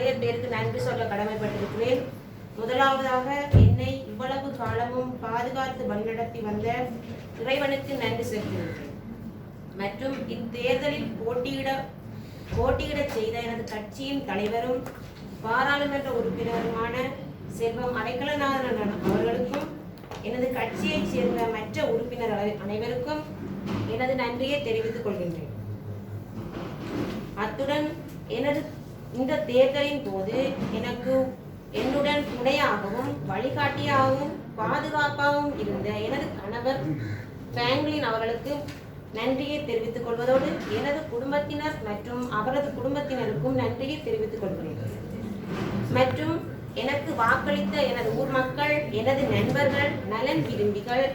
நிறைய பேருக்கு நன்றி சொல்ல கடமைப்பட்டிருக்கிறேன். முதலாவதாக என்னை இவ்வளவு காலமும் பாதுகாத்து வழிநடத்தி வந்த இறைவனுக்கு நன்றி செலுத்துகிறேன். மற்றும் இத்தேர்தலில் போட்டியிட போட்டியிடச் செய்த எனது கட்சியின் தலைவரும் பாராளுமன்ற உறுப்பினருமான செல்வம் அடைக்கலநாதன் அவர்களுக்கும் எனது கட்சியைச் சேர்ந்த மற்ற உறுப்பினர் அனைவருக்கும் எனது நன்றியை தெரிவித்துக் கொள்கின்றேன். அத்துடன் எனது இந்த தேர்தலின் போது எனக்கு என்னுடன் துணையாகவும் வழிகாட்டியாகவும் பாதுகாப்பாகவும் இருந்த எனது கணவர் பிராங்க்லின் அவர்களுக்கு நன்றியை தெரிவித்துக் கொள்வதோடு எனது குடும்பத்தினர் மற்றும் அவரது குடும்பத்தினருக்கும் நன்றியை தெரிவித்துக் கொள்கிறேன். மற்றும் எனக்கு வாக்களித்த எனது ஊர் மக்கள் எனது நண்பர்கள் நலன் விரும்பிகள்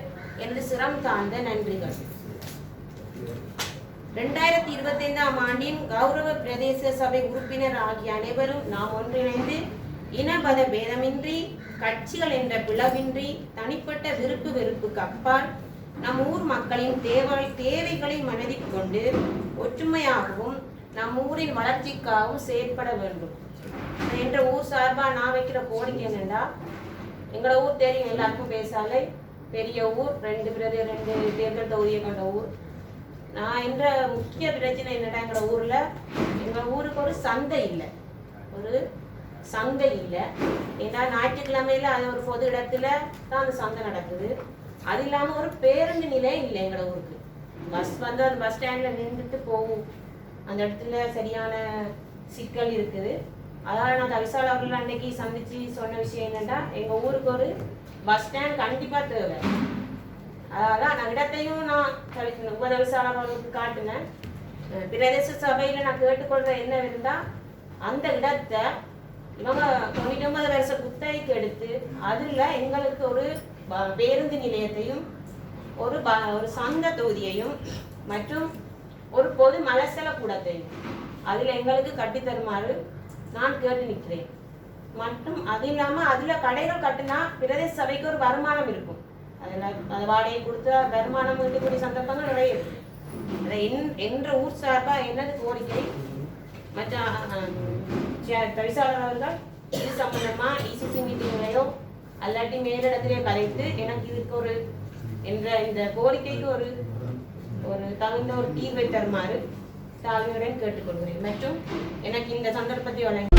எனது சிரம் தாழ்ந்த நன்றிகள். ரெண்டாயிரத்தி இருபத்தைந்தாம் ஆண்டின் கௌரவ பிரதேச சபை உறுப்பினர் ஆகிய அனைவரும் நாம் ஒன்றிணைந்து இனபத பேதமின்றி கட்சிகள் என்ற பிளவின்றி தனிப்பட்ட விருப்பு வெறுப்புக்கு அப்பால் நம் ஊர் மக்களின் தேவை தேவைகளை மனதில் கொண்டு ஒற்றுமையாகவும் நம் ஊரின் வளர்ச்சிக்காகவும் செயற்பட வேண்டும். என்ற ஊர் சார்பாக நான் வைக்கிற கோரிக்கை என்னென்னா எங்களோட ஊர் தெரியும் எல்லாருக்கும் பேசாலே பெரிய ஊர் ரெண்டு பிரதே ரெண்டு தேர்தல் தொகுதியை கொண்ட ஊர். நான் என்ற முக்கிய பிரச்சனை என்னடா எங்கள் ஊர்ல? எங்க ஊருக்கு ஒரு சந்தை இல்லை. ஒரு சந்தை இல்லை. ஏன்னா ஞாயிற்றுக்கிழமையில அது ஒரு பொது இடத்துல தான் அந்த சந்தை நடக்குது. அது இல்லாம ஒரு பேருந்து நிலையம் இல்லை எங்களோட ஊருக்கு. பஸ் வந்து அந்த பஸ் ஸ்டாண்ட்ல நின்றுட்டு போகும். அந்த இடத்துல சரியான சிக்கல் இருக்குது. அதாவது நான் தவிசால் அவர்கள் அன்னைக்கு சந்திச்சு சொன்ன விஷயம் என்னன்னா எங்க ஊருக்கு ஒரு பஸ் ஸ்டாண்ட் கண்டிப்பா தேவை. அதாவது இடத்தையும் நான் தவி- உபதவிசாளர்களுக்கு காட்டினேன். பிரதேச சபையில நான் கேட்டுக்கொள்ற என்ன இருந்தா அந்த இடத்தை இவங்க தொண்ணூற்றி ஒன்பது வருஷம் குத்தகைக்கு எடுத்து அதுல எங்களுக்கு ஒரு ப- பேருந்து நிலையத்தையும் ஒரு ப- ஒரு சந்த தொகுதியையும் மற்றும் ஒரு பொது மலசல கூடத்தையும் அதுல எங்களுக்கு கட்டி தருமாறு நான் கேட்டு நிற்கிறேன். மற்றும் அது இல்லாம அதுல கடைகள் கட்டினா பிரதேச சபைக்கு ஒரு வருமானம் இருக்கும். அதுல அது வாடகை கொடுத்தா வருமானம் ஈட்டக்கூடிய சந்தர்ப்பங்கள் நிறைய இருக்கு. அதை என் என்ற ஊர் சார்பாக என்னது கோரிக்கை? மற்ற தவிசாளர் அவர்கள் இது சம்பந்தமா இசிசி மீட்டிங்லையோ அல்லாட்டி மேலிடத்திலே கலைத்து எனக்கு இதுக்கு ஒரு என்ற இந்த கோரிக்கைக்கு ஒரு ஒரு தகுந்த ஒரு தீர்வை தருமாறு தாழ்மையுடன் கேட்டுக்கொள்கிறேன். மற்றும் எனக்கு இந்த சந்தர்ப்பத்தை வழங்கி